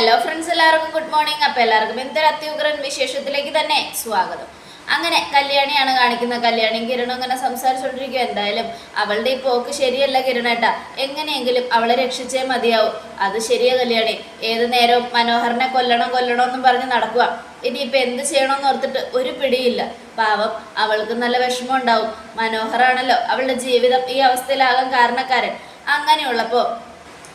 Hello friends എല്ലാവർക്കും good morning അപ്പോൾ എല്ലാവർക്കും ഇന്നത്തെ അത്യുഗ്രൻ വിശേഷത്തിലേക്ക് തന്നെ സ്വാഗതം. അങ്ങനെ കല്യാണിയാണ് കാണിക്കുന്നത്. കല്യാണിയും കിരണും ഇങ്ങനെ സംസാരിച്ചുകൊണ്ടിരിക്കുക എന്തായാലും അവളുടെ ഈ പോക്ക് ശരിയല്ല കിരണേട്ടാ. എങ്ങനെയെങ്കിലും അവളെ രക്ഷിച്ചേ മതിയാവും. അത് ശരിയാ കല്യാണി. ഏത് നേരവും മനോഹരനെ കൊല്ലണം കൊല്ലണം എന്നും പറഞ്ഞ് നടക്കുക ഇനിയിപ്പോൾ എന്ത് ചെയ്യണമെന്ന് ഓർത്തിട്ട് ഒരു പിടിയില്ല. പാവം അവൾക്ക് നല്ല വിഷമം ഉണ്ടാവും. മനോഹറാണല്ലോ അവളുടെ ജീവിതം ഈ അവസ്ഥയിലാകാൻ കാരണക്കാരൻ. അങ്ങനെയുള്ളപ്പോൾ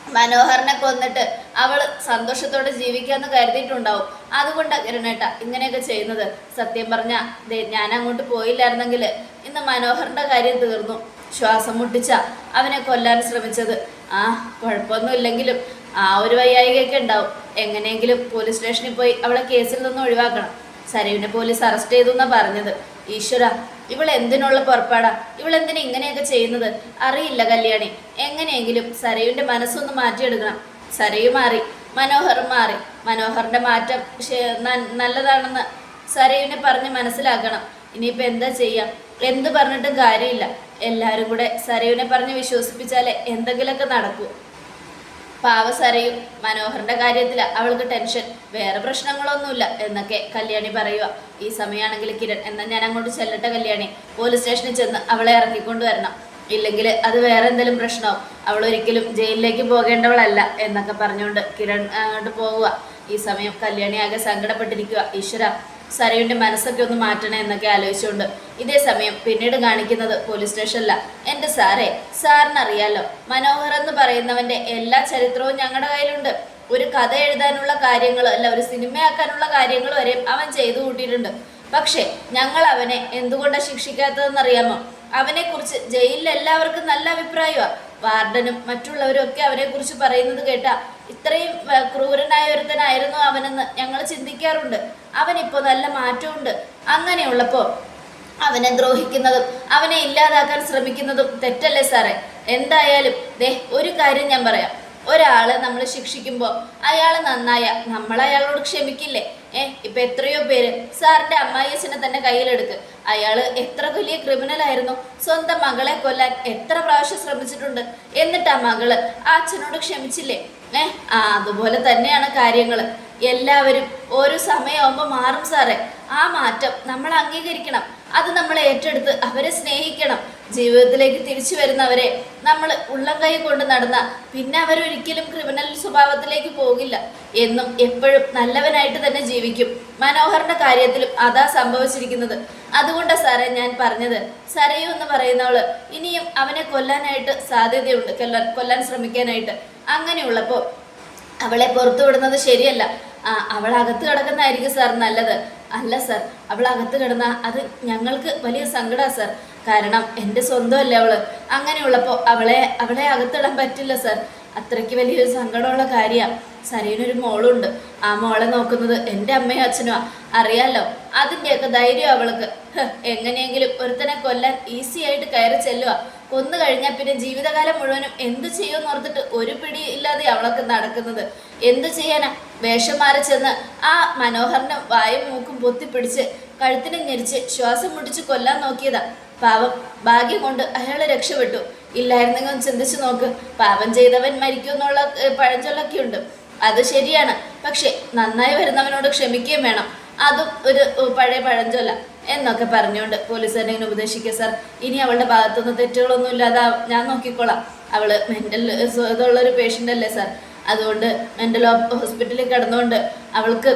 മനോഹരനെ കൊന്നിട്ട് അവൾ സന്തോഷത്തോടെ ജീവിക്കാന്ന് കരുതിയിട്ടുണ്ടാവും. അതുകൊണ്ടാണ് കിരണേട്ട ഇങ്ങനെയൊക്കെ ചെയ്യുന്നത്. സത്യം പറഞ്ഞ ഞാൻ അങ്ങോട്ട് പോയില്ലായിരുന്നെങ്കിൽ ഇന്ന് മനോഹറിന്റെ കാര്യം തീർന്നു. ശ്വാസം മുട്ടിച്ച അവനെ കൊല്ലാൻ ശ്രമിച്ചത്. ആ കുഴപ്പമൊന്നുമില്ലെങ്കിലും ആ ഒരു വയ്യായികയൊക്കെ ഉണ്ടാവും. എങ്ങനെയെങ്കിലും പോലീസ് സ്റ്റേഷനിൽ പോയി അവളെ കേസിൽ നിന്ന് ഒഴിവാക്കണം. സരീവിനെ പോലീസ് അറസ്റ്റ് ചെയ്തു എന്നാ പറഞ്ഞത്. ഈശ്വര ഇവൾ എന്തിനുള്ള പുറപ്പാടാ? ഇവൾ എന്തിനാ ഇങ്ങനെയൊക്കെ ചെയ്യുന്നത്? അറിയില്ല കല്യാണി. എങ്ങനെയെങ്കിലും സരയുവിന്റെ മനസ്സൊന്ന് മാറ്റിയെടുക്കണം. സരയു മാറി മനോഹർ മാറി. മനോഹറിന്റെ മാറ്റം നല്ലതാണെന്ന് സരയുവിനെ പറഞ്ഞ് മനസ്സിലാക്കണം. ഇനിയിപ്പോൾ എന്താ ചെയ്യാം? എന്ത് പറഞ്ഞിട്ടും കാര്യമില്ല. എല്ലാവരും കൂടെ സരയുവിനെ പറഞ്ഞ് വിശ്വസിപ്പിച്ചാലേ എന്തെങ്കിലുമൊക്കെ നടക്കൂ. പാവസരയും മനോഹറിന്റെ കാര്യത്തിൽ അവൾക്ക് ടെൻഷൻ വേറെ പ്രശ്നങ്ങളൊന്നുമില്ല എന്നൊക്കെ കല്യാണി പറയുക ഈ സമയമാണെങ്കിൽ കിരൺ എന്നാൽ ഞാൻ അങ്ങോട്ട് ചെല്ലട്ടെ കല്യാണി. പോലീസ് സ്റ്റേഷനിൽ ചെന്ന് അവളെ ഇറക്കിക്കൊണ്ട് വരണം. ഇല്ലെങ്കിൽ അത് വേറെ എന്തെങ്കിലും പ്രശ്നമാവും. അവൾ ഒരിക്കലും ജയിലിലേക്ക് പോകേണ്ടവളല്ല എന്നൊക്കെ പറഞ്ഞുകൊണ്ട് കിരൺ അങ്ങോട്ട് പോവുക ഈ സമയം കല്യാണി ആകെ സങ്കടപ്പെട്ടിരിക്കുക ഈശ്വര സരയുടെ മനസ്സൊക്കെ ഒന്ന് മാറ്റണേ എന്നൊക്കെ ആലോചിച്ചുകൊണ്ട് ഇതേ സമയം പിന്നീട് കാണിക്കുന്നത് പോലീസ് സ്റ്റേഷനില എന്റെ സാറേ സാറിനറിയാലോ മനോഹർ എന്ന് പറയുന്നവന്റെ എല്ലാ ചരിത്രവും ഞങ്ങളുടെ കയ്യിലുണ്ട്. ഒരു കഥ എഴുതാനുള്ള കാര്യങ്ങൾ അല്ല ഒരു സിനിമയാക്കാനുള്ള കാര്യങ്ങൾ വരെ അവൻ ചെയ്തു കൂട്ടിയിട്ടുണ്ട്. പക്ഷേ ഞങ്ങൾ അവനെ എന്തുകൊണ്ടാണ് ശിക്ഷിക്കാത്തതെന്നറിയാമോ? അവനെക്കുറിച്ച് ജയിലിൽ എല്ലാവർക്കും നല്ല അഭിപ്രായമാണ് വാർഡനും മറ്റുള്ളവരും ഒക്കെ അവനെക്കുറിച്ച് പറയുന്നത് കേട്ടാ ഇത്രയും ക്രൂരനായ ഒരുത്തനായിരുന്നു അവനെന്ന് ഞങ്ങൾ ചിന്തിക്കാറുണ്ട്. അവനിപ്പോൾ നല്ല മാറ്റമുണ്ട് അങ്ങനെയുള്ളപ്പോൾ അവനെ ദ്രോഹിക്കുന്നതും അവനെ ഇല്ലാതാക്കാൻ ശ്രമിക്കുന്നതും തെറ്റല്ലേ സാറേ? എന്തായാലും ദേ ഒരു കാര്യം ഞാൻ പറയാം. ഒരാളെ നമ്മൾ ശിക്ഷിക്കുമ്പോൾ അയാൾ നന്നായ നമ്മൾ അയാളോട് ക്ഷമിക്കില്ലേ? ഏ ഇപ്പൊ എത്രയോ പേര് സാറിന്റെ അമ്മായിയച്ഛനെ തന്നെ കയ്യിലെടുക്ക് അയാൾ എത്ര വലിയ ക്രിമിനൽ ആയിരുന്നു. സ്വന്തം മകളെ കൊല്ലാൻ എത്ര പ്രാവശ്യം ശ്രമിച്ചിട്ടുണ്ട്. എന്നിട്ട് ആ മകൾ ആ അച്ഛനോട് ക്ഷമിച്ചില്ലേ? ഏ ആ അതുപോലെ തന്നെയാണ് കാര്യങ്ങൾ എല്ലാവരും ഓരോ സമയമാകുമ്പോൾ മാറും സാറേ. ആ മാറ്റം നമ്മൾ അംഗീകരിക്കണം. അത് നമ്മൾ ഏറ്റെടുത്ത് അവരെ സ്നേഹിക്കണം. ജീവിതത്തിലേക്ക് തിരിച്ചു വരുന്നവരെ നമ്മൾ ഉള്ളം കൈ കൊണ്ട് നടന്ന പിന്നെ അവരൊരിക്കലും ക്രിമിനൽ സ്വഭാവത്തിലേക്ക് പോകില്ല. എന്നും എപ്പോഴും നല്ലവനായിട്ട് തന്നെ ജീവിക്കും. മനോഹറിന്റെ കാര്യത്തിലും അതാ സംഭവിച്ചിരിക്കുന്നത്. അതുകൊണ്ടാണ് സാറേ ഞാൻ പറഞ്ഞത്. സരയു എന്ന് പറയുന്നവൾ ഇനിയും അവനെ കൊല്ലാനായിട്ട് സാധ്യതയുണ്ട്. കൊല്ലാൻ കൊല്ലാൻ ശ്രമിക്കാനായിട്ട്. അങ്ങനെയുള്ളപ്പോൾ അവളെ പുറത്തുവിടുന്നത് ശരിയല്ല. അവൾ അകത്ത് കിടക്കുന്നതായിരിക്കും സാർ നല്ലത്. അല്ല സാർ അവൾ അകത്ത് കിടന്ന അത് ഞങ്ങൾക്ക് വലിയ സങ്കടമാണ് സാർ കാരണം എന്റെ സ്വന്തമല്ലേ അവൾ. അങ്ങനെയുള്ളപ്പോൾ അവളെ അവളെ അകത്തിടാൻ പറ്റില്ല സാർ അത്രയ്ക്ക് വലിയൊരു സങ്കടമുള്ള കാര്യമാണ് സരീനൊരു മോളുണ്ട്. ആ മോളെ നോക്കുന്നത് എന്റെ അമ്മയും അച്ഛനുമാ. അറിയാലോ? അതിന്റെയൊക്കെ ധൈര്യം അവൾക്ക്. എങ്ങനെയെങ്കിലും ഒരുത്തനെ കൊല്ലാൻ ഈസി ആയിട്ട് കയറി ചെല്ലുക കൊന്നു കഴിഞ്ഞാൽ പിന്നെ ജീവിതകാലം മുഴുവനും എന്ത് ചെയ്യുമെന്ന് ഓർത്തിട്ട് ഒരു പിടി ഇല്ലാതെ അവളൊക്കെ നടക്കുന്നത്. എന്ത് ചെയ്യാനാ? വേഷം മാറി ചെന്ന് ആ മനോഹറിന്റെ വായും മൂക്കും പൊത്തിപ്പിടിച്ച് കഴുത്തിനെ ഞെരിച്ച് ശ്വാസം മുട്ടിച്ച് കൊല്ലാൻ നോക്കിയതാ. പാവം ഭാഗ്യം കൊണ്ട് അയാളെ രക്ഷപ്പെട്ടു. ഇല്ലായിരുന്നെങ്കിൽ ചിന്തിച്ചു നോക്ക്. പാവം ചെയ്തവൻ മരിക്കും എന്നുള്ള ഏഹ്, പഴഞ്ചൊല്ലൊക്കെ ഉണ്ട് അത് ശരിയാണ്. പക്ഷെ നന്നായി വരുന്നവനോട് ക്ഷമിക്കുകയും വേണം. അതും ഒരു പഴയ പഴഞ്ചൊല്ല. എന്നൊക്കെ പറഞ്ഞുകൊണ്ട് പോലീസ് തന്നെ ഇങ്ങനെ ഉപദേശിക്കുക സാർ ഇനി അവളുടെ ഭാഗത്തുനിന്ന് തെറ്റുകളൊന്നും ഇല്ലാതെ ഞാൻ നോക്കിക്കോളാം. അവൾ മെന്റൽ ഇതുള്ള ഒരു പേഷ്യന്റ് അല്ലേ സാർ? അതുകൊണ്ട് മെന്റൽ ഹോസ്പിറ്റലിൽ കിടന്നുകൊണ്ട് അവൾക്ക്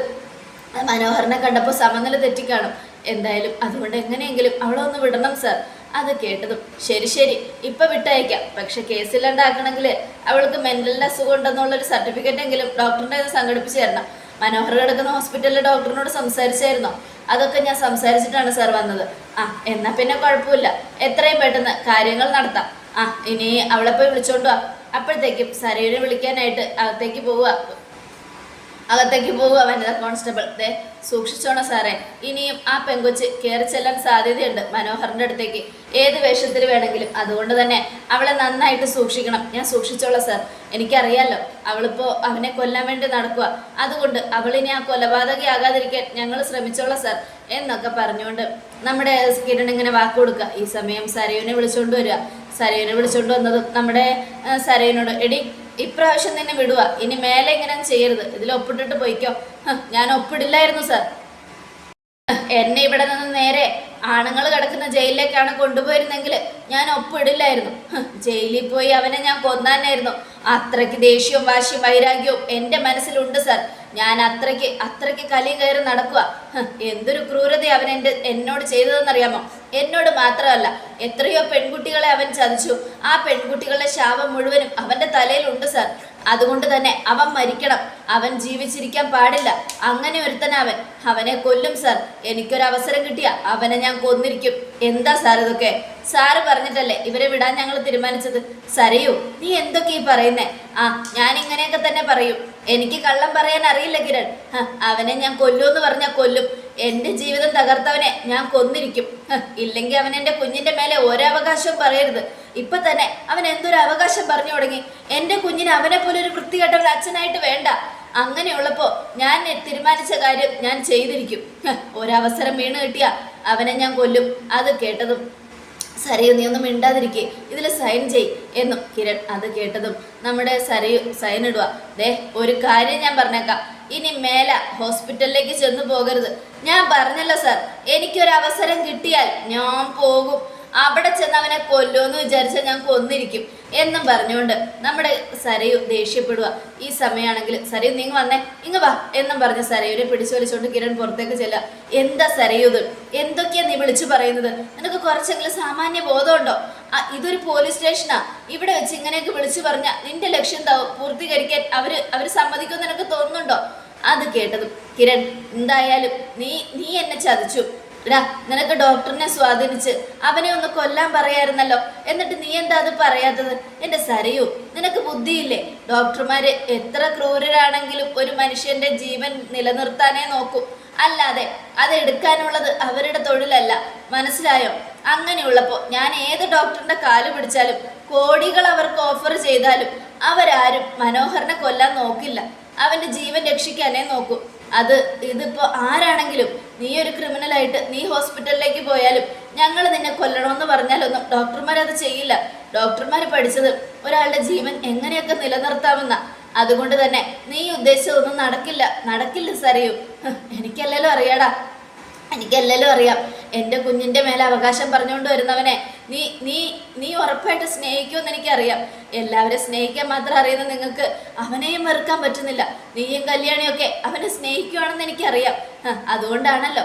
മനോഹരനെ കണ്ടപ്പോൾ സമനില തെറ്റിക്കാണും എന്തായാലും അതുകൊണ്ട് എങ്ങനെയെങ്കിലും അവളെ ഒന്ന് വിടണം സർ അത് കേട്ടതും ശരി ശരി. ഇപ്പം വിട്ടയക്കാം. പക്ഷെ കേസില്ലാണ്ടാക്കണമെങ്കിൽ അവൾക്ക് മെന്റലിന്റെ അസുഖം ഉണ്ടെന്നുള്ളൊരു സർട്ടിഫിക്കറ്റ് എങ്കിലും ഡോക്ടറിന്റെ സംഘടിപ്പിച്ച് തരണം. മനോഹർ കിടക്കുന്ന ഹോസ്പിറ്റലിലെ ഡോക്ടറിനോട് സംസാരിച്ചായിരുന്നോ? അതൊക്കെ ഞാൻ സംസാരിച്ചിട്ടാണ് സാർ വന്നത്. ആ എന്നാൽ പിന്നെ കുഴപ്പമില്ല. എത്രയും പെട്ടെന്ന് കാര്യങ്ങൾ നടത്താം. ആ ഇനി അവളെ പോയി വിളിച്ചോണ്ട് വാ. അപ്പോഴത്തേക്കും സരയുനെ വിളിക്കാനായിട്ട് അകത്തേക്ക് പോവുക. അകത്തേക്ക് പോവുക വനിതാ കോൺസ്റ്റബിൾ. ദേ സൂക്ഷിച്ചോണം സാറേ. ഇനിയും ആ പെങ്കൊച്ച് കയറി ചെല്ലാൻ സാധ്യതയുണ്ട് മനോഹറിന്റെ അടുത്തേക്ക്. ഏത് വേഷത്തിൽ വേണമെങ്കിലും. അതുകൊണ്ട് തന്നെ അവളെ നന്നായിട്ട് സൂക്ഷിക്കണം. ഞാൻ സൂക്ഷിച്ചോളാം സാർ. എനിക്കറിയാലോ അവളിപ്പോൾ അവനെ കൊല്ലാൻ വേണ്ടി നടക്കുക അതുകൊണ്ട് അവളിനി ആ കൊലപാതകയാകാതിരിക്കാൻ ഞങ്ങൾ ശ്രമിച്ചോളാം സാർ. എന്നൊക്കെ പറഞ്ഞുകൊണ്ട് നമ്മുടെ കിരൺ ഇങ്ങനെ വാക്ക് കൊടുക്കുക. ഈ സമയം സരയുവിനെ വിളിച്ചുകൊണ്ട് വരിക. സരയുവിനെ വിളിച്ചുകൊണ്ട് വന്നത് നമ്മുടെ സരയനോട് എടി ഇപ്രാവശ്യം നിന്നെ വിടുക ഇനി മേലെ ഇങ്ങനെ ചെയ്യരുത്. ഇതിൽ ഒപ്പിട്ടിട്ട് പോയിക്കോ. ഞാൻ ഒപ്പിടില്ലായിരുന്നു സർ. എന്നെ ഇവിടെ നിന്ന് നേരെ ആണുങ്ങൾ കിടക്കുന്ന ജയിലിലേക്കാണ് കൊണ്ടുപോയിരുന്നെങ്കിൽ ഞാൻ ഒപ്പിടില്ലായിരുന്നു. ജയിലിൽ പോയി അവനെ ഞാൻ കൊന്നാനായിരുന്നു. അത്രയ്ക്ക് ദേഷ്യവും വാശിയും വൈരാഗ്യവും എന്റെ മനസ്സിലുണ്ട് സാർ. ഞാൻ അത്രയ്ക്ക് അത്രയ്ക്ക് കലി കയറി നടക്കുക എന്തൊരു ക്രൂരത അവൻ എന്റെ എന്നോട് ചെയ്തതെന്നറിയാമോ? എന്നോട് മാത്രമല്ല എത്രയോ പെൺകുട്ടികളെ അവൻ ചതിച്ചു. ആ പെൺകുട്ടികളുടെ ശാപം മുഴുവനും അവന്റെ തലയിലുണ്ട് സാർ. അതുകൊണ്ട് തന്നെ അവൻ മരിക്കണം. അവൻ ജീവിച്ചിരിക്കാൻ പാടില്ല. അങ്ങനെ ഒരുത്തൻ അവൻ അവനെ കൊല്ലും സാർ എനിക്കൊരു അവസരം കിട്ടിയ അവനെ ഞാൻ കൊന്നിരിക്കും. എന്താ സാർ ഇതൊക്കെ? സാറ് പറഞ്ഞിട്ടല്ലേ ഇവരെ വിടാൻ ഞങ്ങൾ തീരുമാനിച്ചത്? സരയൂ നീ എന്തൊക്കെ ഈ പറയുന്നേ? ആ ഞാൻ ഇങ്ങനെയൊക്കെ തന്നെ പറയും. എനിക്ക് കള്ളം പറയാൻ അറിയില്ല കിരൺ. അവനെ ഞാൻ കൊല്ലുമെന്ന് പറഞ്ഞാൽ കൊല്ലും. എന്റെ ജീവിതം തകർത്തവനെ ഞാൻ കൊന്നിരിക്കും. ഇല്ലെങ്കിൽ അവൻ എന്റെ കുഞ്ഞിന്റെ മേലെ ഒരവകാശവും പറയരുത്. ഇപ്പൊ തന്നെ അവൻ എന്തൊരു അവകാശം പറഞ്ഞു തുടങ്ങി. എന്റെ കുഞ്ഞിന് അവനെ പോലെ ഒരു വൃത്തികെട്ടവൻ അച്ഛനായിട്ട് വേണ്ട. അങ്ങനെയുള്ളപ്പോ ഞാൻ തീരുമാനിച്ച കാര്യം ഞാൻ ചെയ്തിരിക്കും. ഒരവസരം വീണ് കിട്ടിയ അവനെ ഞാൻ കൊല്ലും. അത് കേട്ടതും സരയു നീ ഒന്നും മിണ്ടാതിരിക്കേ. ഇതിൽ സൈൻ ചെയ് എന്നും കിരൺ അത് കേട്ടതും നമ്മുടെ സരയു സൈൻ ഇടുക ദേ ഒരു കാര്യം ഞാൻ പറഞ്ഞേക്കാം. ഇനി മേല ഹോസ്പിറ്റലിലേക്ക് ചെന്ന് പോകരുത്. ഞാൻ പറഞ്ഞല്ലോ സാർ എനിക്കൊരു അവസരം കിട്ടിയാൽ ഞാൻ പോകും. അവിടെ ചെന്ന് അവനെ കൊല്ലുമെന്ന് വിചാരിച്ചാൽ ഞാൻ കൊന്നിരിക്കും എന്നും പറഞ്ഞുകൊണ്ട് നമ്മുടെ സരയു ദേഷ്യപ്പെടുക ഈ സമയമാണെങ്കിൽ സരയു നിങ്ങൾ വന്നേ ഇങ്ങ് വാ എന്നും പറഞ്ഞ് സരയുവിനെ പിടിച്ചു വലിച്ചുകൊണ്ട് കിരൺ പുറത്തേക്ക് ചെല്ലുക. എന്താ സരയു ഇത്? എന്തൊക്കെയാ നീ വിളിച്ചു പറയുന്നത്? നിനക്ക് കുറച്ചെങ്കിലും സാമാന്യ ബോധമുണ്ടോ? ഇതൊരു പോലീസ് സ്റ്റേഷനാ. ഇവിടെ വെച്ച് ഇങ്ങനെയൊക്കെ വിളിച്ചു പറഞ്ഞാൽ നിന്റെ ലക്ഷ്യം പൂർത്തീകരിക്കാൻ അവർ അവർ സമ്മതിക്കുമെന്ന് നിനക്ക് തോന്നുന്നുണ്ടോ? അത് കേട്ടതും കിരൺ എന്തായാലും നീ നീ എന്നെ ചതിച്ചു. എടാ നിനക്ക് ഡോക്ടറിനെ സ്വാധീനിച്ച് അവനെ ഒന്ന് കൊല്ലാൻ പറയായിരുന്നല്ലോ. എന്നിട്ട് നീ എന്താ അത് പറയാത്തത്? എന്റെ സരയു നിനക്ക് ബുദ്ധിയില്ലേ? ഡോക്ടർമാര് എത്ര ക്രൂരരാണെങ്കിലും ഒരു മനുഷ്യന്റെ ജീവൻ നിലനിർത്താനേ നോക്കൂ. അല്ലാതെ അത് എടുക്കാനുള്ളത് അവരുടെ തൊഴിലല്ല. മനസ്സിലായോ? അങ്ങനെയുള്ളപ്പോൾ ഞാൻ ഏത് ഡോക്ടറിന്റെ കാൽ പിടിച്ചാലും കോടികൾ അവർക്ക് ഓഫർ ചെയ്താലും അവരാരും മനോഹരനെ കൊല്ലാൻ നോക്കില്ല. അവന്റെ ജീവൻ രക്ഷിക്കാനേ നോക്കൂ. അത് ഇതിപ്പോൾ ആരാണെങ്കിലും നീ ഒരു ക്രിമിനലായിട്ട് നീ ഹോസ്പിറ്റലിലേക്ക് പോയാലും ഞങ്ങൾ നിന്നെ കൊല്ലണമെന്ന് പറഞ്ഞാലൊന്നും ഡോക്ടർമാർ അത് ചെയ്യില്ല. ഡോക്ടർമാർ പഠിച്ചത് ഒരാളുടെ ജീവൻ എങ്ങനെയൊക്കെ നിലനിർത്താമെന്ന. അതുകൊണ്ട് തന്നെ നീ ഉദ്ദേശിച്ചതൊന്നും നടക്കില്ല. നടക്കില്ല സറിയൂ എനിക്കല്ലല്ലോ അറിയാടാ. എനിക്കെല്ലാലും അറിയാം. എന്റെ കുഞ്ഞിന്റെ മേലെ അവകാശം പറഞ്ഞുകൊണ്ട് വരുന്നവനെ നീ നീ നീ ഉറപ്പായിട്ട് സ്നേഹിക്കുമെന്ന് എനിക്കറിയാം. എല്ലാവരും സ്നേഹിക്കാൻ മാത്രം അറിയുന്ന നിങ്ങൾക്ക് അവനെയും വെറുക്കാൻ പറ്റുന്നില്ല. നീയും കല്യാണിയൊക്കെ അവനെ സ്നേഹിക്കുവാണെന്ന് എനിക്കറിയാം. അതുകൊണ്ടാണല്ലോ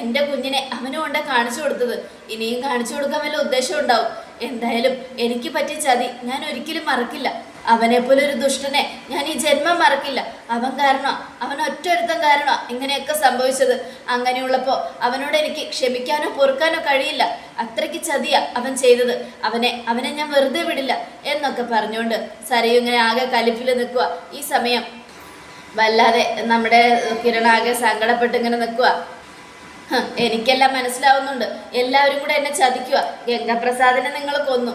എന്റെ കുഞ്ഞിനെ അവനും കൊണ്ട് കാണിച്ചു കൊടുത്തത്. ഇനിയും കാണിച്ചു കൊടുക്കാൻ വല്ല ഉദ്ദേശം ഉണ്ടാവും. എന്തായാലും എനിക്ക് പറ്റിയ ചതി ഞാൻ ഒരിക്കലും മറക്കില്ല. അവനെ പോലെ ഒരു ദുഷ്ടനെ ഞാൻ ഈ ജന്മം മറക്കില്ല. അവൻ കാരണോ? അവൻ ഒറ്റൊരുത്തം കാരണോ ഇങ്ങനെയൊക്കെ സംഭവിച്ചത്? അങ്ങനെയുള്ളപ്പോൾ അവനോട് എനിക്ക് ക്ഷമിക്കാനോ പൊറുക്കാനോ കഴിയില്ല. അത്രയ്ക്ക് ചതിയ അവൻ ചെയ്തത്. അവനെ അവനെ ഞാൻ വെറുതെ വിടില്ല എന്നൊക്കെ പറഞ്ഞുകൊണ്ട് സരയു ഇങ്ങനെ ആകെ കലിപ്പിൽ നിൽക്കുക ഈ സമയം. വല്ലാതെ നമ്മുടെ കിരണാകെ സങ്കടപ്പെട്ട് ഇങ്ങനെ നിൽക്കുക എനിക്കെല്ലാം മനസ്സിലാവുന്നുണ്ട്. എല്ലാവരും കൂടെ എന്നെ ചതിക്കുക ഗംഗപ്രസാദിനെ നിങ്ങൾ കൊന്നു.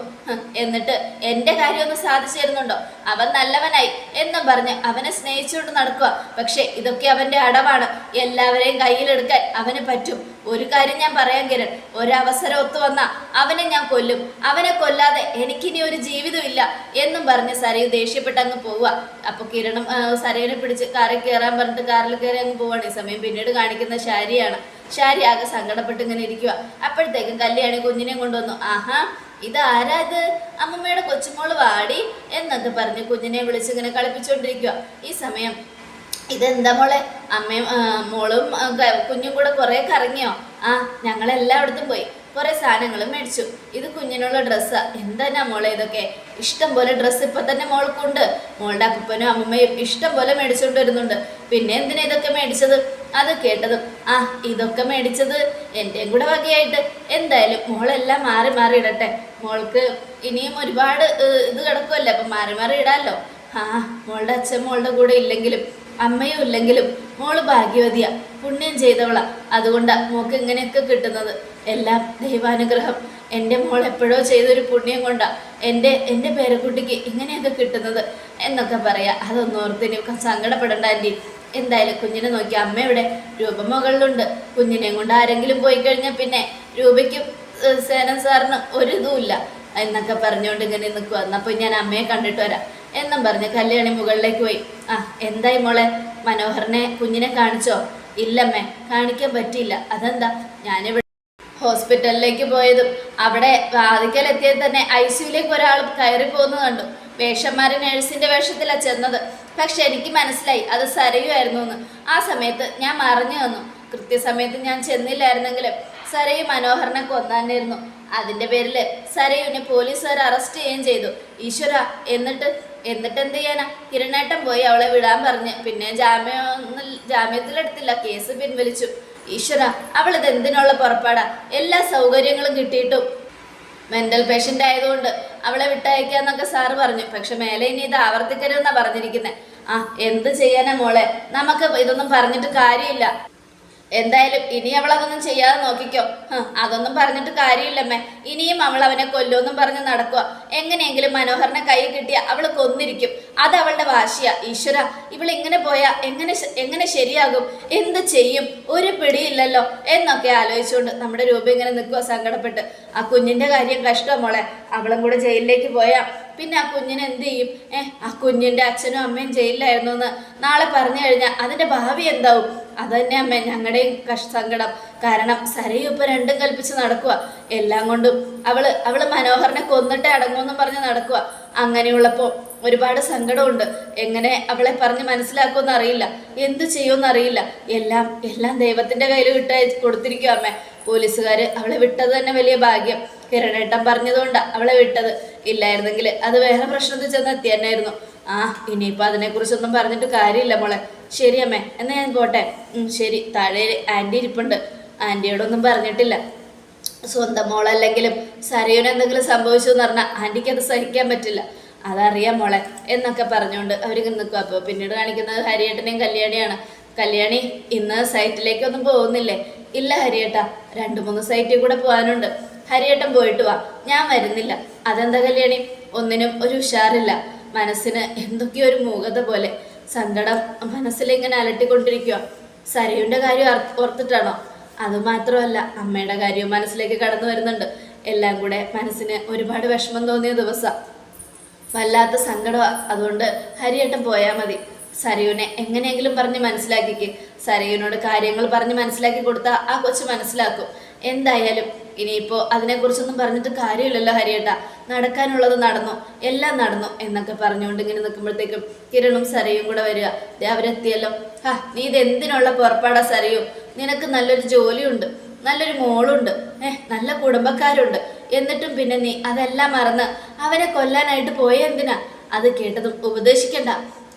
എന്നിട്ട് എന്റെ കാര്യമൊന്നും സാധിച്ചു തരുന്നുണ്ടോ? അവൻ നല്ലവനായി എന്നും പറഞ്ഞ് അവനെ സ്നേഹിച്ചുകൊണ്ട് നടക്കുക പക്ഷെ ഇതൊക്കെ അവന്റെ അടവാണ്. എല്ലാവരെയും കയ്യിലെടുക്കാൻ അവന് പറ്റും. ഒരു കാര്യം ഞാൻ പറയാൻ കിരൺ. ഒരവസരം ഒത്തു വന്ന അവനെ ഞാൻ കൊല്ലും. അവനെ കൊല്ലാതെ എനിക്കിനി ഒരു ജീവിതമില്ല എന്നും പറഞ്ഞ് സരയു ദേഷ്യപ്പെട്ട് അങ്ങ് പോവുക അപ്പൊ കിരണും സരയുനെ പിടിച്ച് കാറിൽ കയറാൻ പറഞ്ഞിട്ട് കാറിൽ കയറി അങ്ങ് പോവാണ്. ഈ സമയം പിന്നീട് കാണിക്കുന്ന ശാരിയാണ്. ശാരി ആകെ സങ്കടപ്പെട്ട് ഇങ്ങനെ ഇരിക്കുക അപ്പോഴത്തേക്കും കല്യാണി കുഞ്ഞിനെ കൊണ്ടുവന്നു. ആഹാ ഇത് ആരാ ഇത്? അമ്മമ്മയുടെ കൊച്ചുമോൾ വാടി എന്നൊക്കെ പറഞ്ഞ് കുഞ്ഞിനെ വിളിച്ച് ഇങ്ങനെ കളിപ്പിച്ചുകൊണ്ടിരിക്കുക ഈ സമയം ഇതെന്താ മോളെ? അമ്മയും മോളും കുഞ്ഞും കൂടെ കുറെ കറങ്ങിയോ? ആ ഞങ്ങളെല്ലായിടത്തും പോയി. കുറേ സാധനങ്ങൾ മേടിച്ചു. ഇത് കുഞ്ഞിനുള്ള ഡ്രസ്സാ. എന്താ മോളെ ഇതൊക്കെ? ഇഷ്ടം പോലെ ഡ്രസ്സ് ഇപ്പൊ തന്നെ മോൾക്കുണ്ട്. മോളുടെ അപ്പനും അമ്മമ്മയും ഇഷ്ടം പോലെ മേടിച്ചുകൊണ്ട് വരുന്നുണ്ട്. പിന്നെ എന്തിനാ ഇതൊക്കെ മേടിച്ചത്? അത് കേട്ടതും ആ ഇതൊക്കെ മേടിച്ചത് എന്റെയും കൂടെ വകയായിട്ട്. എന്തായാലും മോളെല്ലാം മാറി മാറി ഇടട്ടെ. മോൾക്ക് ഇനിയും ഒരുപാട് ഇത് കിടക്കുമല്ലേ അപ്പം മാറി മാറി ഇടാമല്ലോ ആ മോളുടെ അച്ഛൻ മോളുടെ കൂടെ ഇല്ലെങ്കിലും അമ്മയും ഇല്ലെങ്കിലും മോൾ ഭാഗ്യവതിയാ പുണ്യം ചെയ്തവളാ. അതുകൊണ്ടാ മോക്ക് ഇങ്ങനെയൊക്കെ കിട്ടുന്നത്. എല്ലാം ദൈവാനുഗ്രഹം. എന്റെ മോൾ എപ്പോഴോ ചെയ്തൊരു പുണ്യം കൊണ്ടാ എന്റെ എന്റെ പേരക്കുട്ടിക്ക് ഇങ്ങനെയൊക്കെ കിട്ടുന്നത്. എന്നൊക്കെ പറയാ. അതൊന്നോർത്തിനൊക്കെ സങ്കടപ്പെടണ്ട ആന്റി എന്തായാലും കുഞ്ഞിനെ നോക്കി അമ്മ ഇവിടെ രൂപ മുകളിലുണ്ട്. കുഞ്ഞിനെയും കൊണ്ട് ആരെങ്കിലും പോയി കഴിഞ്ഞാൽ പിന്നെ രൂപയ്ക്കും സേന സാറിനും ഒരു ഇതുമില്ല എന്നൊക്കെ പറഞ്ഞുകൊണ്ട് ഇങ്ങനെ നിൽക്കുക എന്നപ്പോൾ ഞാൻ അമ്മയെ കണ്ടിട്ട് വരാം. എന്നും പറഞ്ഞ് കല്യാണി മുകളിലേക്ക് പോയി. ആ എന്തായി മോളെ? മനോഹറിനെ കുഞ്ഞിനെ കാണിച്ചോ? ഇല്ലമ്മേ കാണിക്കാൻ പറ്റിയില്ല. അതെന്താ? ഞാനിവിടെ ഹോസ്പിറ്റലിലേക്ക് പോയതും അവിടെ വാതിക്കൽ എത്തിയത് തന്നെ ഐ സിയുലേക്ക് ഒരാൾ കയറി പോകുന്നത് കണ്ടു. വേഷന്മാരെ നേഴ്സിന്റെ വേഷത്തിലാണ് ചെന്നത്. പക്ഷെ എനിക്ക് മനസ്സിലായി അത് സരയുമായിരുന്നു എന്ന് ആ സമയത്ത് ഞാൻ മറിഞ്ഞു വന്നു. കൃത്യസമയത്ത് ഞാൻ ചെന്നില്ലായിരുന്നെങ്കിലും സരയു മനോഹരനെ കൊന്നാനായിരുന്നു. അതിന്റെ പേരിൽ സരയുവിനെ പോലീസുകാർ അറസ്റ്റ് ചെയ്യുകയും ചെയ്തു. ഈശ്വര എന്നിട്ട് എന്നിട്ട് എന്ത് ചെയ്യാനാ? കിരണേട്ടൻ പോയി അവളെ വിടാൻ പറഞ്ഞ്. പിന്നെ ജാമ്യം ജാമ്യത്തിലെടുത്തില്ല. കേസ് പിൻവലിച്ചു. ഈശ്വര അവളിത് എന്തിനുള്ള പുറപ്പാടാ? എല്ലാ സൗകര്യങ്ങളും കിട്ടിയിട്ടും മെന്റൽ പേഷ്യന്റ് ആയതുകൊണ്ട് അവളെ വിട്ടയക്കാന്നൊക്കെ സാറ് പറഞ്ഞു. പക്ഷെ മേലെ ഇനി ഇത് ആവർത്തിക്കരുതെന്നാ പറഞ്ഞിരിക്കുന്നത് ആ എന്ത് ചെയ്യാനാ മോളെ? നമുക്ക് ഇതൊന്നും പറഞ്ഞിട്ട് കാര്യമില്ല. എന്തായാലും ഇനി അവൾ അതൊന്നും ചെയ്യാതെ നോക്കിക്കോ. അതൊന്നും പറഞ്ഞിട്ട് കാര്യമില്ലമ്മേ. ഇനിയും അവൾ അവനെ കൊല്ലുമെന്നും പറഞ്ഞ് നടക്കുക എങ്ങനെയെങ്കിലും മനോഹറിനെ കൈ കിട്ടിയ അവൾ കൊന്നിരിക്കും. അത് അവളുടെ വാശിയാ. ഈശ്വര ഇവൾ ഇങ്ങനെ പോയാൽ എങ്ങനെ എങ്ങനെ ശരിയാകും? എന്ത് ചെയ്യും? ഒരു പിടിയില്ലല്ലോ? എന്നൊക്കെ ആലോചിച്ചുകൊണ്ട് നമ്മുടെ രൂപ ഇങ്ങനെ നിൽക്കുക സങ്കടപ്പെട്ട്. ആ കുഞ്ഞിന്റെ കാര്യം കഷ്ടം മോളെ. അവളും കൂടെ ജയിലിലേക്ക് പോയാൽ പിന്നെ ആ കുഞ്ഞിനെ എന്ത് ചെയ്യും? ഏ ആ കുഞ്ഞിന്റെ അച്ഛനും അമ്മയും ജയിലിലായിരുന്നു എന്ന് നാളെ പറഞ്ഞു കഴിഞ്ഞാൽ അതിന്റെ ഭാവി എന്താവും? അത് തന്നെ അമ്മ ഞങ്ങളുടെയും കഷ് സങ്കടം. കാരണം സരയും ഇപ്പം രണ്ടും കൽപ്പിച്ച് നടക്കുക എല്ലാം കൊണ്ടും അവൾ അവൾ മനോഹറിനെ കൊന്നിട്ടേ അടങ്ങുമെന്നും പറഞ്ഞ് നടക്കുക അങ്ങനെയുള്ളപ്പോൾ ഒരുപാട് സങ്കടമുണ്ട്. എങ്ങനെ അവളെ പറഞ്ഞ് മനസ്സിലാക്കുമെന്ന് അറിയില്ല. എന്ത് ചെയ്യുമെന്ന് അറിയില്ല. എല്ലാം എല്ലാം ദൈവത്തിന്റെ കയ്യിൽ വിട്ട് കൊടുത്തിരിക്കും അമ്മ. പോലീസുകാർ അവളെ വിട്ടത് തന്നെ വലിയ ഭാഗ്യം. കിരണേട്ടൻ പറഞ്ഞതുകൊണ്ടാണ് അവളെ വിട്ടത്. ഇല്ലായിരുന്നെങ്കിൽ അത് വേറെ പ്രശ്നത്തിൽ ചെന്ന് എത്തിയെന്നായിരുന്നു. ആ ഇനിയിപ്പോൾ അതിനെക്കുറിച്ചൊന്നും പറഞ്ഞിട്ട് കാര്യമില്ല മോളെ. ശരി അമ്മേ എന്നാ ഞാൻ പോട്ടെ. ശരി. താഴെ ആന്റി ഇരിപ്പുണ്ട്. ആന്റിയോടൊന്നും പറഞ്ഞിട്ടില്ല. സ്വന്തം മോളല്ലെങ്കിലും സരയുന് എന്തെങ്കിലും സംഭവിച്ചു എന്ന് പറഞ്ഞാൽ ആന്റിക്ക് അത് സഹിക്കാൻ പറ്റില്ല. അതറിയാം മോളെ എന്നൊക്കെ പറഞ്ഞുകൊണ്ട് അവരിങ്ങനെ നിൽക്കും അപ്പോൾ പിന്നീട് കാണിക്കുന്നത് ഹരിയേട്ടനെയും കല്യാണിയാണ്. കല്യാണി ഇന്ന് സൈറ്റിലേക്കൊന്നും പോകുന്നില്ലേ? ഇല്ല ഹരിയേട്ട രണ്ട് മൂന്ന് സൈറ്റിൽ കൂടെ പോകാനുണ്ട്. ഹരിയേട്ടൻ പോയിട്ട് വാ ഞാൻ വരുന്നില്ല. അതെന്താ കല്യാണി? ഒന്നിനും ഒരു ഉഷാറില്ല. മനസ്സിന് എന്തൊക്കെയോ ഒരു മൂകത പോലെ. സങ്കടം മനസ്സിലിങ്ങനെ അലട്ടിക്കൊണ്ടിരിക്കുക സരയുടെ കാര്യം ഓർ- ഓർത്തിട്ടാണോ? അതുമാത്രമല്ല അമ്മയുടെ കാര്യവും മനസ്സിലേക്ക് കടന്നു വരുന്നുണ്ട്. എല്ലാം കൂടെ മനസ്സിന് ഒരുപാട് വിഷമം തോന്നിയ ദിവസം. വല്ലാത്ത സങ്കടമാണ് അതുകൊണ്ട് ഹരിയേട്ടൻ പോയാൽ മതി. സരയുനെ എങ്ങനെയെങ്കിലും പറഞ്ഞ് മനസ്സിലാക്കിക്ക്. സരയുനോട് കാര്യങ്ങൾ പറഞ്ഞ് മനസ്സിലാക്കി കൊടുത്താൽ ആ കൊച്ചു മനസ്സിലാക്കും. എന്തായാലും ഇനിയിപ്പോൾ അതിനെക്കുറിച്ചൊന്നും പറഞ്ഞിട്ട് കാര്യമില്ലല്ലോ ഹരിയേട്ട. നടക്കാനുള്ളത് നടന്നു എല്ലാം നടന്നു എന്നൊക്കെ പറഞ്ഞുകൊണ്ട് ഇങ്ങനെ നിൽക്കുമ്പോഴത്തേക്കും കിരണും സരയും കൂടെ വരിക. അവരെത്തിയല്ലോ. ഹാ നീ ഇത് എന്തിനുള്ള പുറപ്പാടാ സരയു? നിനക്ക് നല്ലൊരു ജോലിയുണ്ട് നല്ലൊരു മോളുണ്ട്. ഏഹ് നല്ല കുടുംബക്കാരുണ്ട്. എന്നിട്ടും പിന്നെ നീ അതെല്ലാം മറന്ന് അവനെ കൊല്ലാനായിട്ട് പോയ എന്തിനാ? അത് കേട്ടതും ഉപദേശിക്കണ്ട.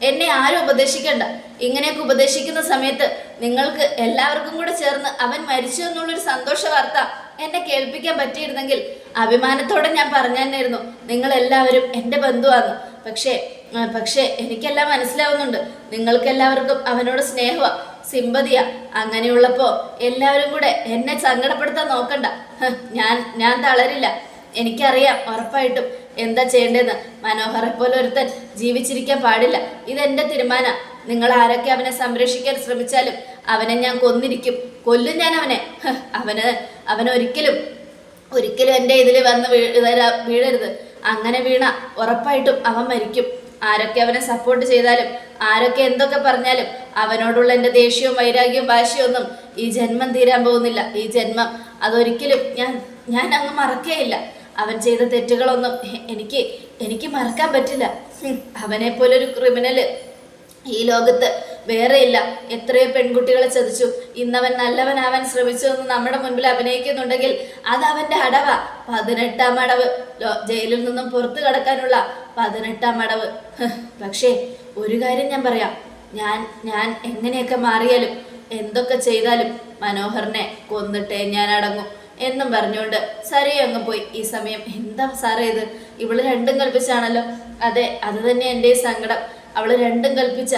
എന്നെ ആരും ഉപദേശിക്കണ്ട. ഇങ്ങനെയൊക്കെ ഉപദേശിക്കുന്ന സമയത്ത് നിങ്ങൾക്ക് എല്ലാവർക്കും കൂടെ ചേർന്ന് അവൻ മരിച്ചു എന്നുള്ളൊരു സന്തോഷ വാർത്ത എന്നെ കേൾപ്പിക്കാൻ പറ്റിയിരുന്നെങ്കിൽ അഭിമാനത്തോടെ ഞാൻ പറഞ്ഞു തന്നെയായിരുന്നു നിങ്ങൾ എല്ലാവരും എന്റെ ബന്ധുവാന്ന്. പക്ഷേ പക്ഷേ എനിക്കെല്ലാം മനസ്സിലാവുന്നുണ്ട്. നിങ്ങൾക്ക് എല്ലാവർക്കും അവനോട് സ്നേഹമാ സിമ്പതിയാ. അങ്ങനെയുള്ളപ്പോ എല്ലാവരും കൂടെ എന്നെ സങ്കടപ്പെടുത്താൻ നോക്കണ്ട. ഞാൻ ഞാൻ തളരില്ല. എനിക്കറിയാം ഉറപ്പായിട്ടും എന്താ ചെയ്യേണ്ടതെന്ന്. മനോഹറെ പോലെ ഒരുത്തൻ ജീവിച്ചിരിക്കാൻ പാടില്ല. ഇതെന്റെ തീരുമാന. നിങ്ങൾ ആരൊക്കെ അവനെ സംരക്ഷിക്കാൻ ശ്രമിച്ചാലും അവനെ ഞാൻ കൊന്നിരിക്കും. കൊല്ലും ഞാൻ അവനെ. അവന് അവനൊരിക്കലും ഒരിക്കലും എന്റെ ഇതിൽ വന്ന് വീഴ വീഴരുത്. അങ്ങനെ വീണ ഉറപ്പായിട്ടും അവൻ മരിക്കും. ആരൊക്കെ അവനെ സപ്പോർട്ട് ചെയ്താലും ആരൊക്കെ എന്തൊക്കെ പറഞ്ഞാലും അവനോടുള്ള എന്റെ ദേഷ്യവും വൈരാഗ്യവും വാശിയൊന്നും ഈ ജന്മം തീരാൻ പോകുന്നില്ല. ഈ ജന്മം അതൊരിക്കലും ഞാൻ ഞാൻ അങ്ങ് മറക്കേയില്ല. അവൻ ചെയ്ത തെറ്റുകളൊന്നും എനിക്ക് എനിക്ക് മറക്കാൻ പറ്റില്ല. അവനെ പോലൊരു ഒരു ക്രിമിനൽ ഈ ലോകത്ത് വേറെയില്ല. എത്രയോ പെൺകുട്ടികളെ ചതിച്ചു. ഇന്നവൻ നല്ലവനാവാൻ ശ്രമിച്ചു എന്ന് നമ്മുടെ മുൻപിൽ അഭിനയിക്കുന്നുണ്ടെങ്കിൽ അത് അവന്റെ അടവ. പതിനെട്ടാം അടവ്. ജയിലിൽ നിന്നും പുറത്തു കടക്കാനുള്ള പതിനെട്ടാം അടവ്. പക്ഷേ ഒരു കാര്യം ഞാൻ പറയാം. ഞാൻ ഞാൻ എങ്ങനെയൊക്കെ മാറിയാലും എന്തൊക്കെ ചെയ്താലും മനോഹറിനെ കൊന്നിട്ടേ ഞാൻ അടങ്ങും എന്നും പറഞ്ഞുകൊണ്ട് സരി അങ്ങ് പോയി. ഈ സമയം എന്താ സാറേ ഇത്? ഇവൾ രണ്ടും കൽപ്പിച്ചാണല്ലോ. അതെ അത് തന്നെ എന്റെ സങ്കടം. അവൾ രണ്ടും കൽപ്പിച്ച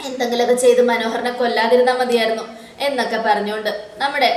എന്തെങ്കിലുമൊക്കെ ചെയ്ത് മനോഹറിനെ കൊല്ലാതിരുന്നാൽ മതിയായിരുന്നു എന്നൊക്കെ പറഞ്ഞുകൊണ്ട് നമ്മുടെ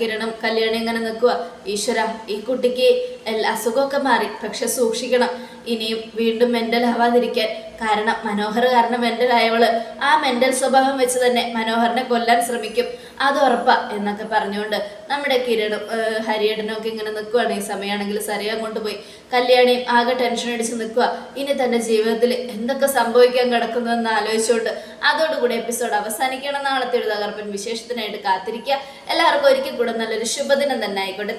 കിരണം കല്യാണി ഇങ്ങനെ നിൽക്കുക ഈശ്വര ഈ കുട്ടിക്ക് എല്ലാ അസുഖമൊക്കെ മാറി പക്ഷെ സൂക്ഷിക്കണം. ഇനിയും വീണ്ടും മെന്റൽ ആവാതിരിക്കാൻ കാരണം മനോഹർ കാരണം മെന്റൽ ആയവൾ ആ മെന്റൽ സ്വഭാവം വെച്ച് തന്നെ മനോഹറിനെ കൊല്ലാൻ ശ്രമിക്കും. അത് ഉറപ്പാ എന്നൊക്കെ പറഞ്ഞുകൊണ്ട് നമ്മുടെ കിരണും ഏഹ്, ഹരിയേട്ടനും ഒക്കെ ഇങ്ങനെ നിൽക്കുവാണ് ഈ സമയമാണെങ്കിൽ സരയാൻ കൊണ്ടുപോയി കല്യാണിയും ആകെ ടെൻഷൻ അടിച്ച് നിൽക്കുക ഇനി തന്റെ ജീവിതത്തിൽ എന്തൊക്കെ സംഭവിക്കാൻ കിടക്കുന്നു എന്ന് ആലോചിച്ചുകൊണ്ട് അതോടുകൂടി എപ്പിസോഡ് അവസാനിക്കണം. നാളത്തെ ഒരു തകർപ്പൻ വിശേഷത്തിനായിട്ട് കാത്തിരിക്കുക. എല്ലാവർക്കും ഒരിക്കൽ കൂടെ നല്ലൊരു ശുഭദിനം തന്നെ ആയിക്കോട്ടെ.